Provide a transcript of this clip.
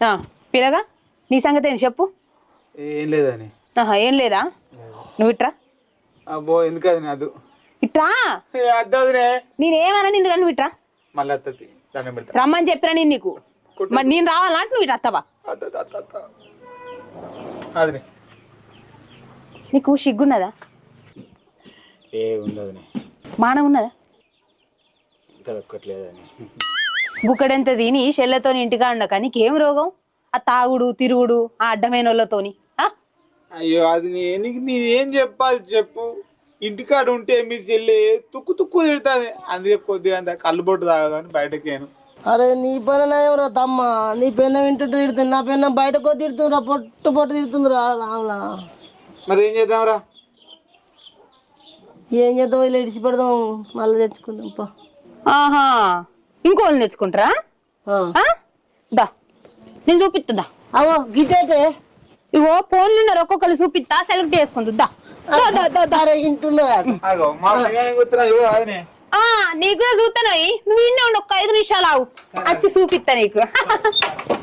ఆ, పిల్లగా నీ సంగతి ఏంది చెప్పు. ఏం లేదని. ఏం లేదా? నువ్వు ఇట్రా. అబ్బో ఎందుకు అది అదు ఇట్రా? నేనేమన్నా నిన్ను కానీ ఇట్రా? మళ్ళీ రమ్మని చెప్పినా నేను నీకు. మరి నేను రావాలంటే నువ్వు ఇటు అత్తవా? నీకు సిగ్గున్నదా? ఏ ఉండదునే. మానం ఉన్నదా? ఇంకా బుక్కడెంత తిని చెల్లెతో ఇంటిగా ఉండక నీకేం రోగం? ఆ తాగుడు తిరుగుడు ఆ అడ్డమైన వాళ్ళతోని ఆ? అయ్యో అది నీకు నేనేం చెప్పాలి చెప్పు. ఇంటికాడ ఉంటే మీ చెల్లి తుక్కు తుక్కు తిడుతుంది. అందుకే కొద్దిగా అంత కళ్ళు బొట్టు తాగదని బయటకేను. అరే నీ పైన నయం రా తమ్మ నీ పైన వింటుంటే తిడుతుంది నా పైన బయటకు తిడుతుందిరా పొట్టు పొట్టు తిడుతుందిరా రావులా మరి ఏం చేద్దాంరా? ఏం చేద్దాం ఇలా ఇడిచి పెడదాం మళ్ళీ తెచ్చుకుందాం పా. ఆహా. ఇంకోళ్ళని తెచ్చుకుంటారా? ఆ. దా. నేను చూపిస్తుందా అవో గిటైతే ఇగో ఫోన్లు ఉన్నారు ఒక్కొక్కరు చూపిస్తా సెలెక్ట్ చేసుకుంది దా. దా, దా, దా, దా. అరే ఇంటున్నదా అగో మా పిల్లగానికి గుర్తురా, ఇగో అదినే ఆ నీకు కూడా చూస్తాను నువ్వు ఇన్నే ఉండు ఒక్క ఐదు నిమిషాలు ఆవు వచ్చి చూపిస్తా నీకు.